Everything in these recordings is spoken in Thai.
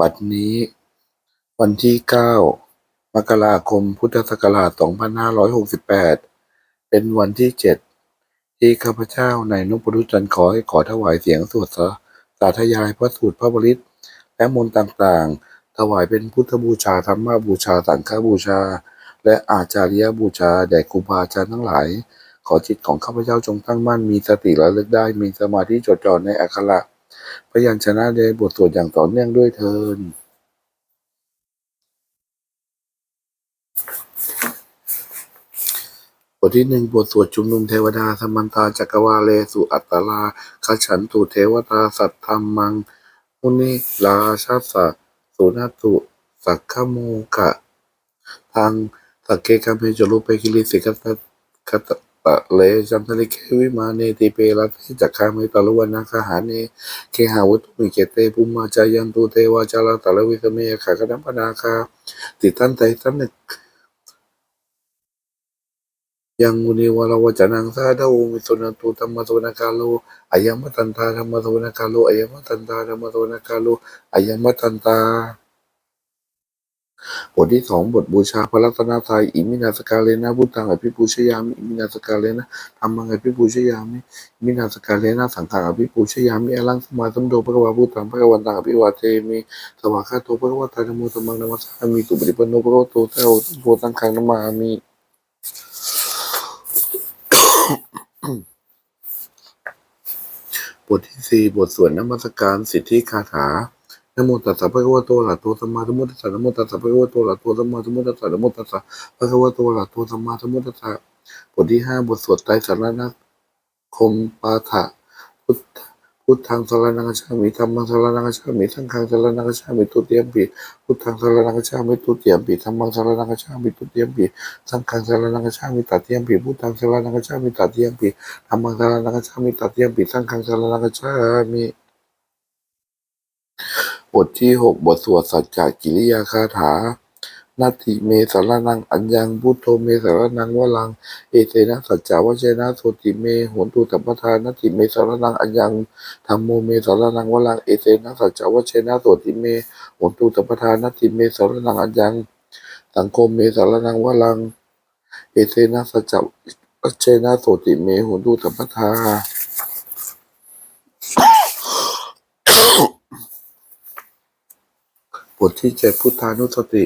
บัดนี้ วันที่ 9 มกราคม พุทธศักราช 2568 เป็นวันที่ 7 ที่ข้าพเจ้านายนพรุจันทร์ขอให้ขอถวายเสียงสวดสาธยายพระสูตรพระบริตและมนต์ต่างๆ ถวายเป็นพุทธบูชาธรรมบูชา สังฆบูชา และอาจาริยบูชา แด่ครูบาอาจารย์ทั้งหลาย ขอจิตของข้าพเจ้าจงตั้งมั่นมีสติระลึกได้มีสมาธิจดจ่อในอักขระ พยัญชนะในบทสวดอย่างต่อเนื่องด้วยเทินบทที่หนึ่งบทสวดชุมนุมเทวดาสมมันตาจักรวาเลสุอัตตลาคฉันตุเทวตาสัตธรรมังมุนิลาชาสะสุนาตุสักขโมกะ ทางสักเกกัมเพจรุเปกิลิสิกตะคต ตะเลจันทริเควิมาเนติเปรัตเทจักขามิตาลุวนาคหาเนเคหาวุตุมิเกเตปุมมาจายันตุเทวาจาราตะลวิสเมยขากนัมปนาคาติตันไตตันนึกยังมุนีวรวจนังสาดามิสุนันตุธรรมสวนกาโลอายมมตันตาธรรมสวนกาโลอายมมตันตาธรรมสวนกาโลอายมมตันตา บทที่สองบทบูชาพระรัตนตรัยอิมินาสกาเลนะพุทธังอภิปูชยามิอิมินาสกาเลนะธรรมังอภิปูชยามิอิมินาสกาเลนะสังฆังอภิปูชยามิอลังสมาสัมโดภะคะวาพุทธังภะคะวันตังอภิวาเทมิสวากาโตภะคะวะตานโมธัมมังนะมัสสามิตุปิปันโนภะคะโตสาวโพตังคังนมามิบทที่สี่บทสวดนมัสการสิทธิคาถา นโมตัสสะภะคะวะโตอะระหะโตสัมมาสัมพุทธัสสะนโมตัสสะภะคะวะโตอะระหะโตสัมมาสัมพุทธัสสะนโมตัสสะภะคะวะโตอะระหะโตสัมมาสัมพุทธัสสะบทที่ห้าบทสวดไตรสารณคมปาฐะพุทธพุทธังสารณังคัจฉามิธัมมังสรณังคัจฉามิสังฆังสารณังคัจฉามิตุติยมปิพุทธังสารณังคัจฉามิตุติยมปิธัมมังสรณังคัจฉามิตุติยมปิสังฆังสารณังคัจฉามิตติยมปิพุทธังสารณังคัจฉามิตติยมปิธัมมังสรณังคัจฉามิตติยมปิสังฆังสารณังคัจฉามิ บทที่หกบทสวดสัจจกิริยาคาถานาทิเมสารนังอัญญังพุทโธเมสารนังวลัง เอเตนะสัจจาวเชนะโสติเมโหนตุตัปปทานาทิเมสารนังอัญญังธรรมโมเมสารนังวลัง เอเตนะสัจจาวเชนะโสติเมโหนตุตัปปทานาทิเมสารนังอัญญัง สังโฆเมสารนังวลัง เอเตนะสัจจาวเชนะโสติเมโหนตุตัปปทา ทที่เจ็ดพุทธานุสติ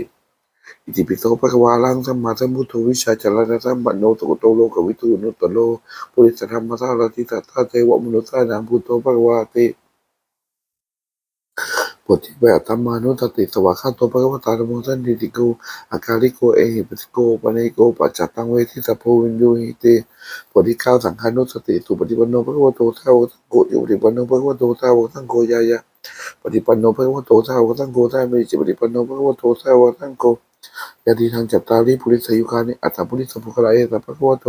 อิติปิโสภะควาลังสัมมาสัมพุทโธวิชาจารณะสัมปันโนสุโตโลกวิทูนุตตโลปุริสธรรมสารติสัตตาเทวมนุษย์สานังพุทโธภคะวาติ บทที่แปดธรรมานุสติสวากขาโตภะคะวตารรมสันติติโกอาการิโกเอหิปัสสิโกปะเนโกปัจจัตตังเวทิสัพโพวินยูหิติบทที่เก้าสังฆานุสติสุปฏิปันโนภะคะวะโตสาวกสังโฆอยู่ปฏิปันโนภะคะวะโตสาวกสังโฆยายะปฏิปันโนภะคะวะโตสาวกสังโฆสามิจิปฏิปันโนภะคะวะโตสาวกสังโฆยะติทางจัตตาริปุริสยุคานิอัตตปุริสภุคะระเอตภะคะวะโต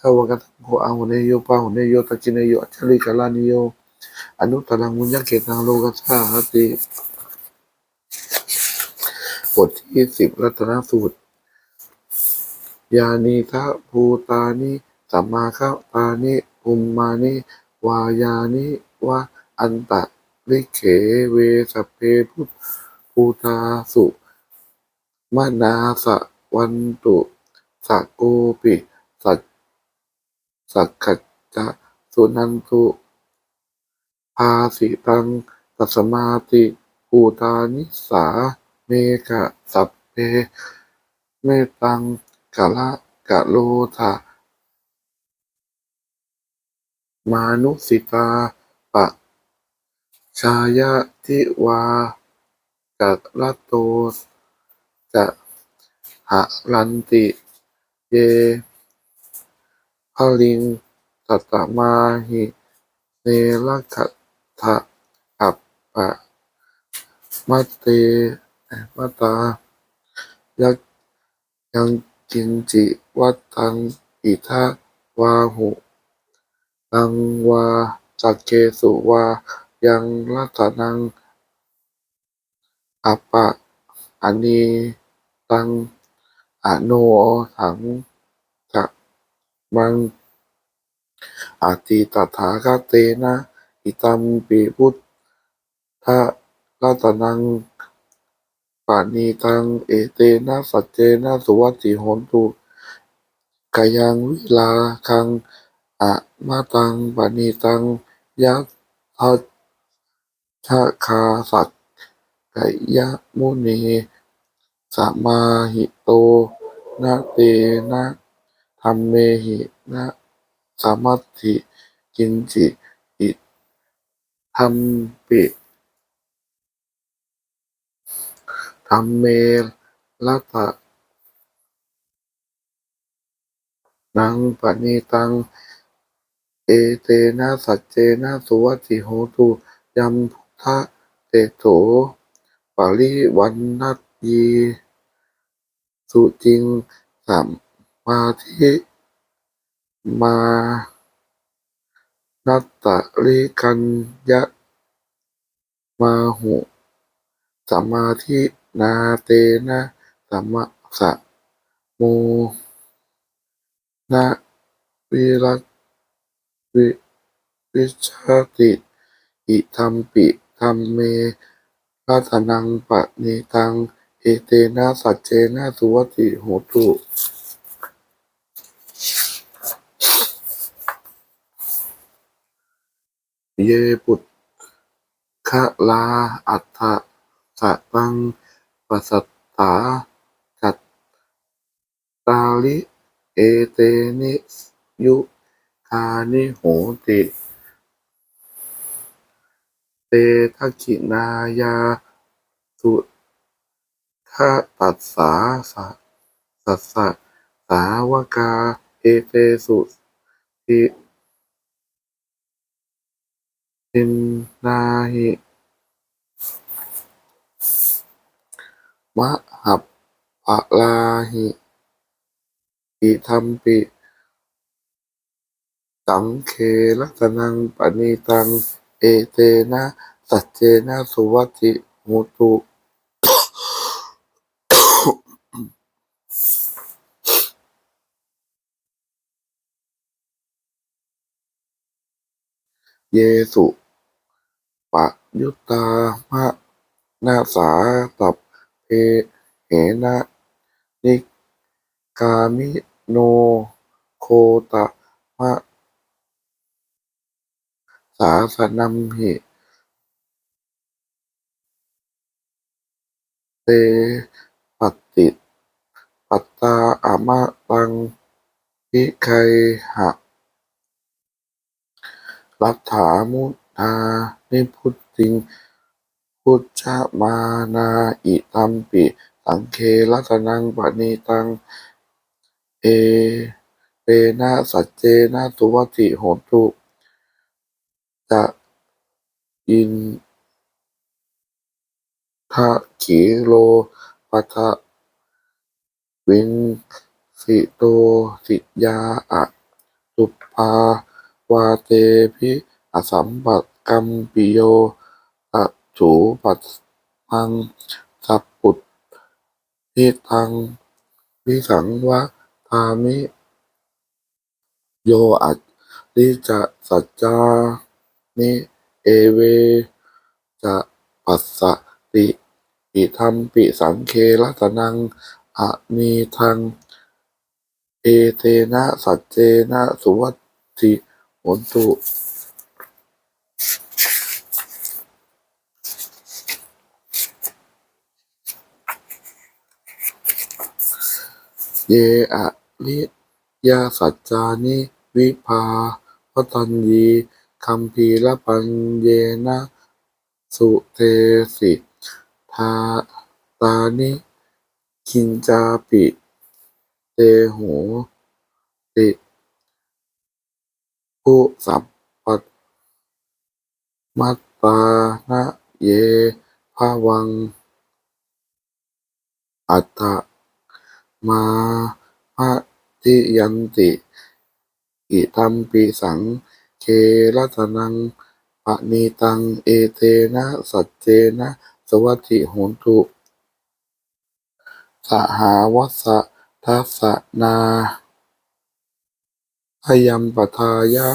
สาวกสังโฆอาหุเนโยปาหุเนโยตัจจิเนโยอัจฉริกาลานิโย อนุตรังมุญญเกตังโลกัสสาติบทที่สิบรัตนสูตร ยานิทะภูตานิสัมมาคะตานิอุมมานิวายานิวะอันตะลิเขเวสเพพุทภูตาสุมนาสะวันตุสะโกปิ สัจสักขจจะสุนันตุ ภาสิตังตัสมาติภูตานิสา เมกะสัพเพเมตังกะละกะโลทะมานุสิตาปะ ชายะทิวาจัละโตจะหะลันติ เยพลิงตัตตมาหิ เนรคัต ถะอัปปะมัตเตมตายักยังกินจิวัตังอิทะวาหุตังวาจักเกสุวายังรัตนังอัปปะอันนีตังอโนถังจะมังอาติตถาคเตนะ อิตัมปิพุทธะรัตนังปานีตัง เอเตนะสัจเจนะสุวัติโหนตุกายังวิลาคังอะมาตังปานีตังยัตทัชชะคาสัตกายะมุนีสมาหิโตนะเตนะธรรมเมหินะสามัตถิกินจิอิ ธรรมปิธรรมเมละตะนังปณิตัง เอเตนะสัจเจนะสุวัติโหตุยัมพุทธะเตโถปาริวันนัตยีสุจริงสัมมาทิมา นัตตะริกันยะมาหุสัมมาธินาเตนะสัมมะสะโมนะวิรัตวิวิชาติอิธัมปิธัมเมราตนังปะเนตังเอเตนะสัจเจนะสุวตติโหตุ เยปุตคะลาอัฏฐสะตังปัสสัตตาจัตตาลิเอเตนิยุคานิโหติ เตทักขินายาสุทะปัสสาสะสัสสะสาวกาเอเตสุ ตินนาหิมะหัปปะลาหิอิธัมปิสังเครัตนังปณิตัง เอเตนะ สัจเจนะสุวัติโหตุเยสุ ปะยุตามะนาสาตัพเพเหนะนิกามิโนโคตะมะสาสนัมหิเตปัตติปัตตาอามะตังพิไคหะรัฐามุ ทานิพุตติงพุทธมานาอิตัมปิสังเครัตนังปณิตัง เอเตนะสัจเจนะสุวัติโหตุจะอินทะขีโลปัทะวินสิโตสิยาอะสุภาวาเตภิ อสัมปกัมปิโยตัจูปัสสังสัพุทธิตังวิสังวะทามิ โยอัจลิจะสัจจานิเอเว จะปัสสติอิธัมปิสังเครัตนังอะนีทัง เอเตนะสัจเจนะสุวัตติโหตุ เยอะลิยาสัจจานิวิภาพตัญญีคัมภีรปัญเยนะสุเทสิทาตานิคินจาปิเตโหติผู้สัพปัตมัตตานะเยภาวังอัตถ มาภะทิยันติ อิธัมปิสัง เครัตนังปณิตัง เอเตนะสัจเจนะ สวัตติโหตุสหาวัสะทัสนาพยัมปทายะ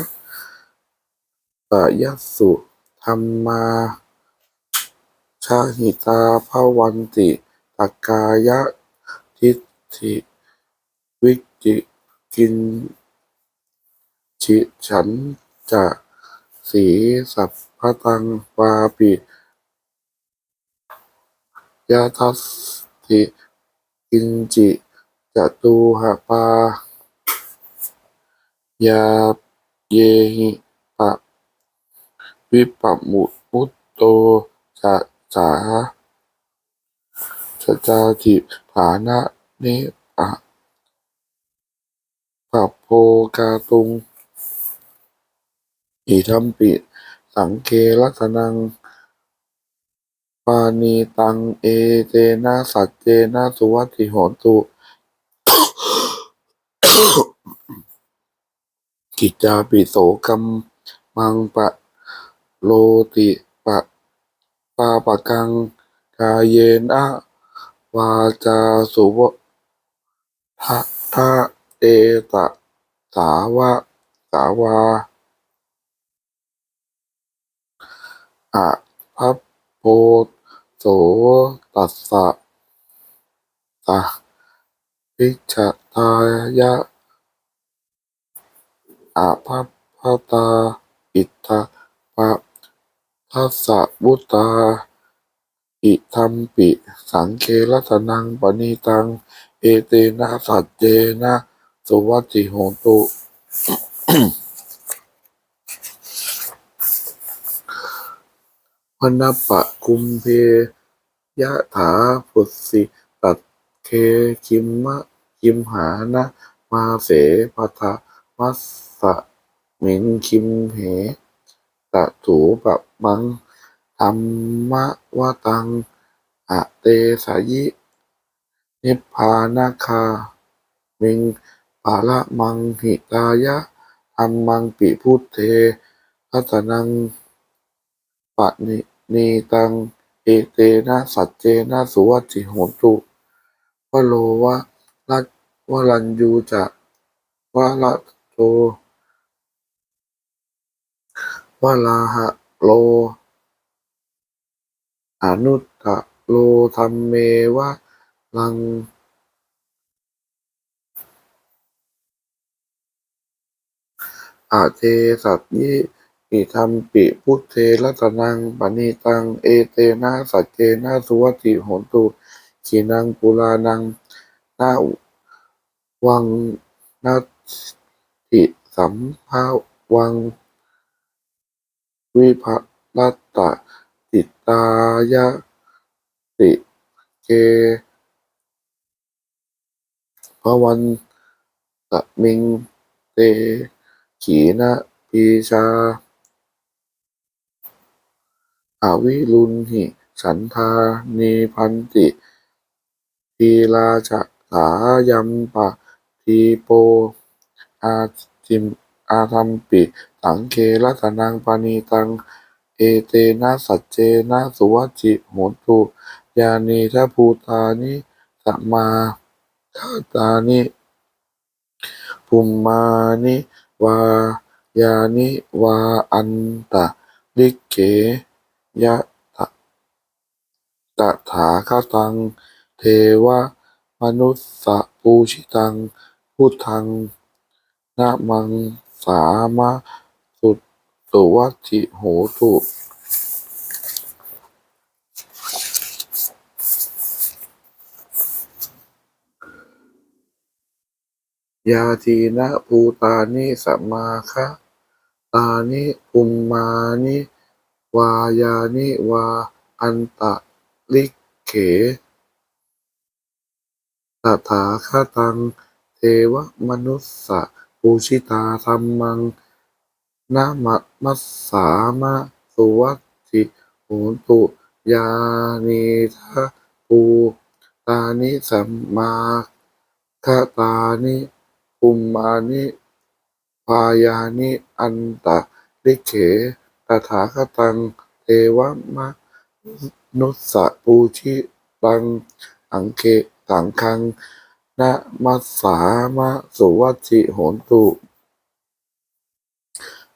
ตยัสสุธรรมาชาหิตาภวันติตักกายะ ทิฏฐิวิจิกินชิฉันจะสีสัพพตังวาปิยาทัสสิกินจิจตุหปายาเยหิปะวิปัมมุมุตโตจะสาสจาติฐานะ นปะปัพโพกาตุง อิทัมปิ สังเครัตนัง ปานีตัง เอเตนะสัจเจนะสุวัติโหนตุ กิจาปิโสกัมมังปะโลติปะปาปะกังกาเยนะวาจาสุว ทะทะเอตะสาวะสาวาอะพัพโพโสตัสสะตะพิจตายะอะพัพพตา อิทธะปะทัสสะวุตา อิทัมปิ สังเครัตนังปณิตัง เอเตนะสัจเจนะสุวัติโหตุวนัปะคุมเพยะถาปุสิตัดเคคิมมะคิมหานะมาเสปะทะมัสสะเมิงคิมเหตะถูปะมังธรรมะวะตัง อะเตสายิ นิพพานาคา มิงปาละมังหิตายะธัมมังปิพุทเทรัตนังปะนินีตัง เอเตนะสัจเจนะสุวัติโหตุวโลวะรัตวรัญยูจะวะระโตวะลาหะโล อนุตตะโลธัมเมวะ ลังอะเทสัตยิอิทัมปิพุทเทรัตนังปณิตัง เอเตนะสัจเจนะสุวัติโหนตุขีนังปุรานังนาวังนัตติสัมภาวัง วิภัตตะติตายะติเก ภวันตะมิงเต ขีนะปีชาอาวิรุณหิฉันทานีพันติทีราชสายัมปะทีโป อาจิมอาทัมปิสังเครัตนังปณิตัง เอเตนะสัจเจนะสุวัตถิโหตุยานีทัพภูตานิสมา คาตานิภูมมานิวายานิวาอันตะลิเกยะตะตถาคตัง เทวมนุสสะปูชิตังพุทธังนะมังสามะสุสุวัติโหตุ ยาทีนะภูตานิสัมมาคะตานิภูมมานิวายานิวาอันตะลิเขตถาคตัง เทวมนุสสะปูชิตาธัมมังนะมะมัสสามะสุวัติโหนตุยานีทัพภูตานิสัมมาคตานิ ภูมมานิวายานิอันตะลิเขตถาคตังเทวมนุสสะปูชิตังอังเคสังฆังนะมัสสามะสุวัติโหนตุ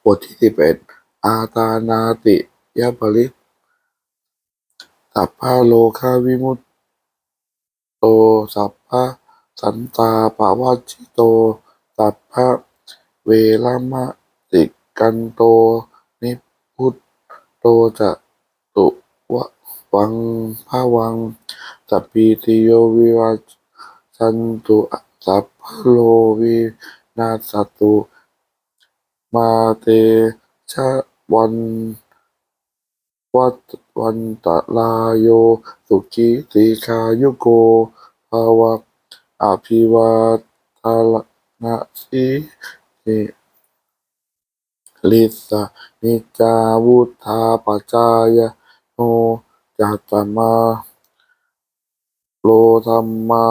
บทที่สิบเอ็ดอาตานาติยปริตสัพพาโลคาวิมุตสัพพะ สันตาปะวัชิโต สัพพะเวรมะติกันโต นิพุตโตจะตุวะวังภาวัง สัพพิติโยวิวัชสันตุสัพพะโลวินาสตุ มาเตชะวันวัตวันตะลาโย สุขีติคายุโกภาวะ อภิวาทานะสีนิลิสานิจาวุธาปจายโนจัตมาโลธรรมา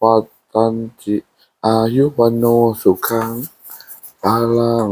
วัตันจิอายุวันโนสุขังพลัง